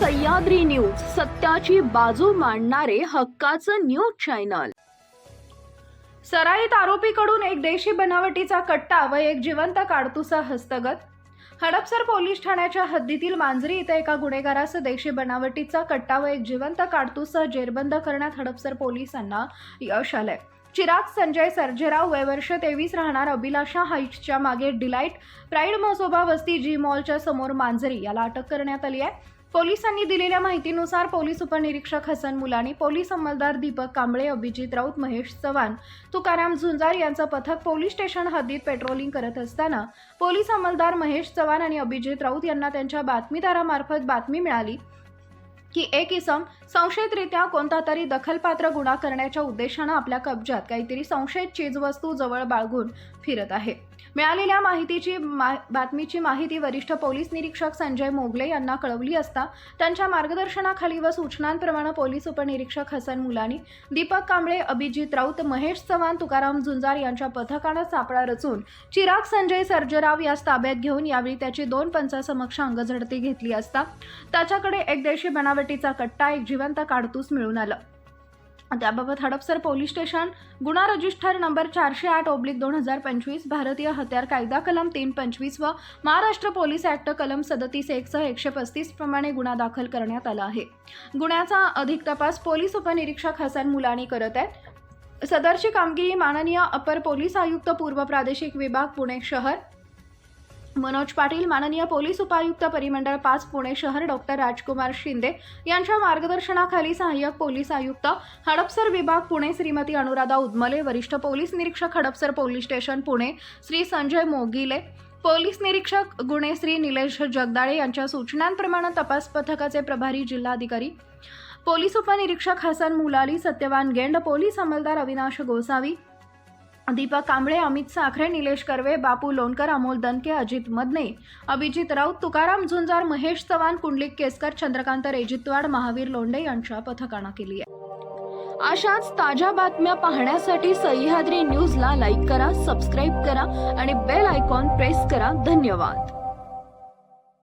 Sahyadri news सत्याची बाजू मांडणारे हक्काचं न्यूज चॅनल. सराईत आरोपीकडून एक देशी बनावटीचा कट्टा व एक जिवंत काडतुसा हस्तगत. हडपसर पोलीस ठाण्याच्या हद्दीतील मांजरी इथे एका गुन्हेगारास देशी बनावटीचा कट्टा व एक जिवंत काडतुसह जेरबंद करण्यात हडपसर पोलिसांना यश आलंय. चिराग संजय सर्जेराव वय वर्ष तेवीस राहणार अभिलाषा हाईट्सच्या मागे डिलाईट प्राईड मसोबा वस्ती जी मॉलच्या समोर मांजरी याला अटक करण्यात आली आहे. पोलिसांनी दिलेल्या माहितीनुसार पोलीस उपनिरीक्षक हसन मुलानी पोलीस अंमलदार दीपक कांबळे अभिजित राऊत महेश चव्हाण तुकाराम झुंजार यांचं पथक पोलीस स्टेशन हद्दीत पेट्रोलिंग करत असताना पोलीस अंमलदार महेश चव्हाण आणि अभिजित राऊत यांना त्यांच्या बातमीदारामार्फत बातमी मिळाली. की एक इसम संशयितरित्या कोणता तरी दखलपात्र गुन्हा करण्याच्या उद्देशानं आपल्या कब्जात काहीतरी संशयित चीजवस्तू जवळ बाळगून फिरत आहे. मिळालेल्या माहितीची मा बातमीची माहिती वरिष्ठ पोलीस निरीक्षक संजय मोगले यांना कळवली असता त्यांच्या मार्गदर्शनाखाली व सूचनांप्रमाणे पोलीस उपनिरीक्षक हसन मुलानी दीपक कांबळे अभिजित राऊत महेश चव्हाण तुकाराम झुंजार यांच्या पथकानं सापळा रचून चिराग संजय सर्जराव यास ताब्यात घेऊन यावेळी त्याची दोन पंचासमक्ष अंगझडती घेतली असता त्याच्याकडे एक देशी बनावटीचा कट्टा एक जिवंत काडतूस मिळून आलं. त्याबाबत हडपसर पोलीस स्टेशन गुन्हा रजिस्टर नंबर चारशे आठ ओब्लिक दोन हजार पंचवीस भारतीय हत्यार कायदा कलम तीन पंचवीस व महाराष्ट्र पोलीस ॲक्ट कलम सदतीस एकसह एकशे पस्तीस प्रमाणे गुन्हा दाखल करण्यात आला आहे. गुन्ह्याचा अधिक तपास पोलीस उपनिरीक्षक हसन मुलानी करत आहेत. सदरची कामगिरी माननीय अपर पोलीस आयुक्त पूर्व प्रादेशिक विभाग पुणे शहर. मनोज पाटील माननीय पोलीस उपायुक्त परिमंडळ पाच पुणे शहर डॉक्टर राजकुमार शिंदे यांच्या मार्गदर्शनाखाली सहाय्यक पोलीस आयुक्त हडपसर विभाग पुणे श्रीमती अनुराधा उदमले वरिष्ठ पोलीस निरीक्षक Hadapsar police station Pune Shri Sanjay Mogile police निरीक्षक गुणे श्री निलेश जगदाळे यांच्या सूचनांप्रमाणे तपास पथकाचे प्रभारी जिल्हाधिकारी पोलीस उपनिरीक्षक हसन मुलाली सत्यवान गेंड पोलीस अंमलदार अविनाश गोसावी दीपक कांबळे अमित साखरे निलेश कर्वे बापू लोणकर अमोल दनके अजित मदने अभिजित राऊत तुकाराम झुंजार महेश चव्हाण कुंडलिक केसकर चंद्रकांत रेजितवाड महावीर लोंढे यांच्या पथकानं केली आहे. अशाच ताज्या बातम्या पाहण्यासाठी सह्याद्री न्यूजला लाईक करा सबस्क्राईब करा आणि बेल आयकॉन प्रेस करा. धन्यवाद.